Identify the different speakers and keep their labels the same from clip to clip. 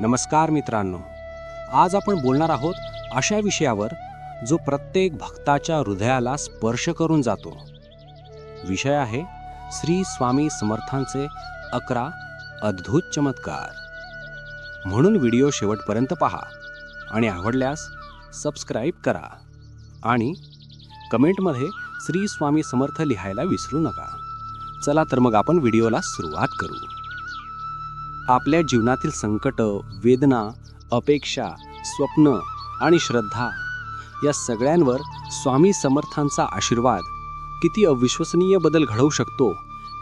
Speaker 1: नमस्कार मित्रांनो. आज आपण बोलणार आहोत अशा विषयावर जो प्रत्येक भक्ताच्या हृदयाला स्पर्श करून जातो. विषय आहे श्री स्वामी समर्थांचे अकरा अद्भुत चमत्कार. म्हणून व्हिडिओ शेवटपर्यंत पहा आणि आवडल्यास सबस्क्राईब करा आणि कमेंटमध्ये श्री स्वामी समर्थ लिहायला विसरू नका. चला तर मग आपण व्हिडिओला सुरुवात करू. आपल्या जीवनातील संकट वेदना अपेक्षा स्वप्न आणि श्रद्धा या सगळ्यांवर स्वामी समर्थांचा आशीर्वाद किती अविश्वसनीय बदल घडवू शकतो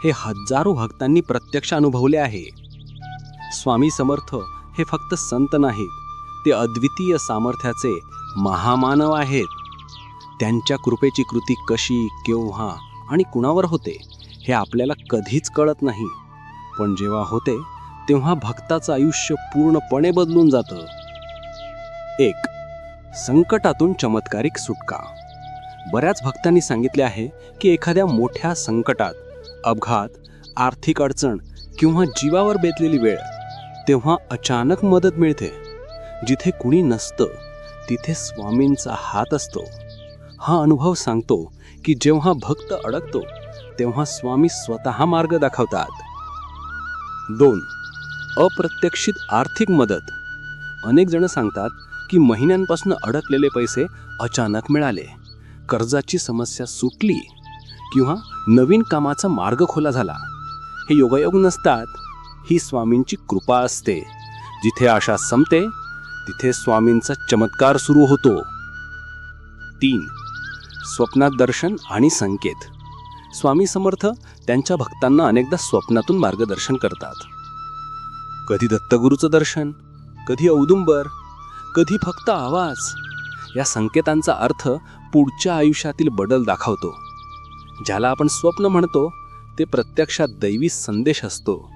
Speaker 1: हे हजारो भक्तांनी प्रत्यक्ष अनुभवले आहे. स्वामी समर्थ हे फक्त संत नाहीत ते अद्वितीय सामर्थ्याचे महामानव आहेत. त्यांच्या कृपेची कृती कशी केव्हा आणि कुणावर होते हे आपल्याला कधीच कळत नाही. पण जेव्हा होते तेव्हा भक्ताचं आयुष्य पूर्णपणे बदलून जातं. एक संकटातून चमत्कारिक सुटका. बऱ्याच भक्तांनी सांगितले आहे की एखाद्या मोठ्या संकटात अपघात आर्थिक अडचण किंवा जीवावर बेतलेली वेळ तेव्हा अचानक मदत मिळते. जिथे कुणी नसतं तिथे स्वामींचा हात असतो. हा अनुभव सांगतो की जेव्हा भक्त अडकतो तेव्हा स्वामी स्वतः मार्ग दाखवतात. दोन अप्रत्यक्षित आर्थिक मदत. अनेक जण सांगतात की महिन्यांपासून अडकलेले पैसे अचानक मिळाले. कर्जाची समस्या सुटली किंवा नवीन कामाचा मार्ग खोला झाला. हे योगायोग नसतात. ही स्वामींची कृपा असते. जिथे आशा संपते तिथे स्वामींचा चमत्कार सुरू होतो. तीन. स्वप्नात दर्शन आणि संकेत. स्वामी समर्थ त्यांच्या भक्तांना अनेकदा स्वप्नातून मार्गदर्शन करतात. कधी दत्तगुरूचं दर्शन कधी औदुंबर कधी फक्त आवाज या संकेतांचा अर्थ पुढच्या आयुष्यातील बदल दाखवतो. ज्याला आपण स्वप्न म्हणतो ते प्रत्यक्षात दैवी संदेश असतो.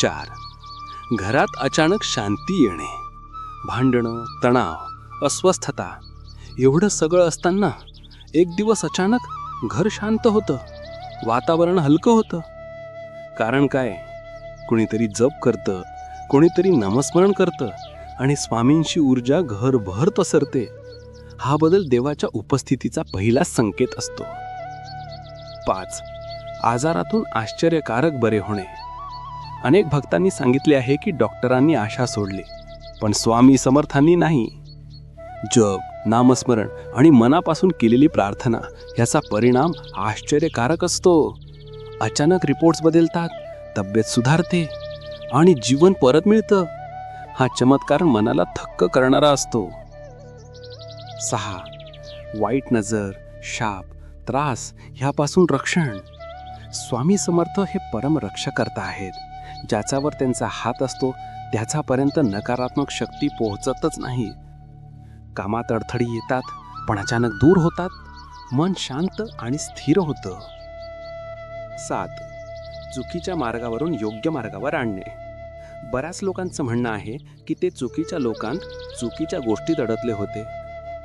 Speaker 1: चार. घरात अचानक शांती येणे. भांडणं तणाव अस्वस्थता एवढं सगळं असताना एक दिवस अचानक घर शांत होतं. वातावरण हलकं होतं. कारण काय? कुणीतरी जप करतं कोणीतरी नामस्मरण करतं आणि स्वामींची ऊर्जा घरभर पसरते. हा बदल देवाच्या उपस्थितीचा पहिला संकेत असतो. पाच. आजारातून आश्चर्यकारक बरे होणे. अनेक भक्तांनी सांगितले आहे की डॉक्टरांनी आशा सोडली पण स्वामी समर्थांनी नाही. जप नामस्मरण आणि मनापासून केलेली प्रार्थना याचा परिणाम आश्चर्यकारक असतो. अचानक रिपोर्ट्स बदलतात. तब्येत सुधारते आणि जीवन परत मिळतं. हा चमत्कार मनाला थक्क करणारा असतो. सहा. वाईट नजर शाप त्रास ह्यापासून रक्षण. स्वामी समर्थ हे परम रक्षकर्ता आहेत. ज्याच्यावर त्यांचा हात असतो त्याच्यापर्यंत नकारात्मक शक्ती पोहोचतच नाही. कामात अडथळी येतात पण अचानक दूर होतात. मन शांत आणि स्थिर होतं. सात. चुकीच्या मार्गावरून योग्य मार्गावर आणणे. बऱ्याच लोकांचं म्हणणं आहे की ते चुकीच्या लोकांत चुकीच्या गोष्टीत अडकले होते.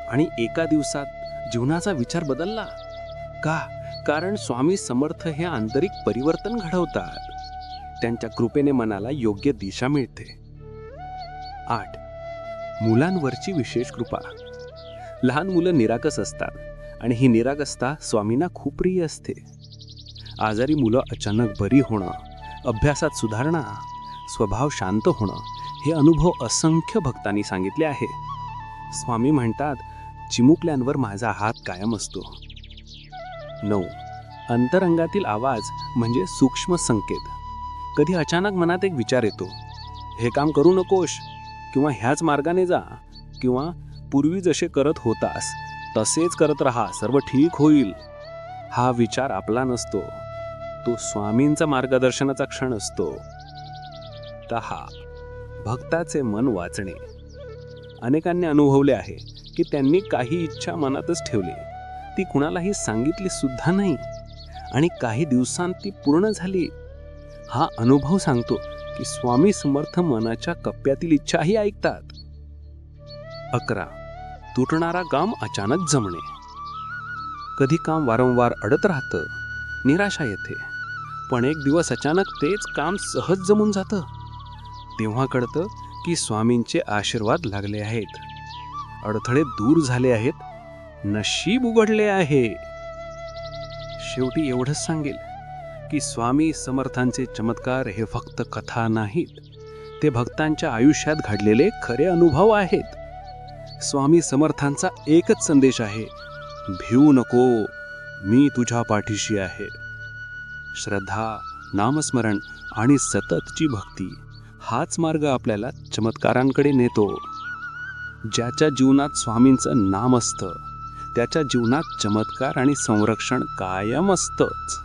Speaker 1: आणि एका दिवसात जीवनाचा विचार बदलला. का? कारण स्वामी समर्थ हे आंतरिक परिवर्तन घडवतात. त्यांच्या कृपेने मनाला योग्य दिशा मिळते. आठ. मुलांवरची विशेष कृपा. लहान मुलं निरागस असतात आणि ही निरागसता स्वामींना खूप प्रिय असते. आजारी मुलं अचानक बरी होणं अभ्यासात सुधारणा स्वभाव शांत होणं हे अनुभव असंख्य भक्तांनी सांगितले आहे स्वामी म्हणतात चिमुकल्यांवर माझा हात कायम असतो. नऊ. अंतरंगातील आवाज म्हणजे सूक्ष्म संकेत. कधी अचानक मनात एक विचार येतो हे काम करू नकोस किंवा ह्याच मार्गाने जा किंवा पूर्वी जसे करत होतास तसेच करत राहा सर्व ठीक होईल. हा विचार आपला नसतो. तो स्वामींचा मार्गदर्शनाचा क्षण असतो. दहा भक्ताचे मन वाचणे. अनेकांनी अनुभवले आहे की त्यांनी काही इच्छा मनातच ठेवली. ती कुणालाही सांगितली सुद्धा नाही. आणि काही दिवसांत ती पूर्ण झाली. हा अनुभव सांगतो की स्वामी समर्थ मनाच्या कप्प्यातील इच्छाही ऐकतात. अकरा तुटणारा काम अचानक जमणे. कधी काम वारंवार अडत राहतं निराशा येते. पण एक दिवस अचानक तेच काम सहज जमून जातं.
Speaker 2: तेव्हा कळतं की स्वामींचे आशीर्वाद लागले आहेत. अडथळे दूर झाले आहेत. नशीब उघडले आहे. शेवटी एवढंच सांगेल की स्वामी समर्थांचे चमत्कार हे फक्त कथा नाहीत. ते भक्तांच्या आयुष्यात घडलेले खरे अनुभव आहेत. स्वामी समर्थांचा एकच संदेश आहे भिवू नको मी तुझ्या पाठीशी आहे. श्रद्धा नामस्मरण आणि सततची भक्ती हाच मार्ग आपल्याला चमत्कारांकडे नेतो. ज्याच्या जीवनात स्वामींचं नाम असतं त्याच्या जीवनात चमत्कार आणि संरक्षण कायम असतंच.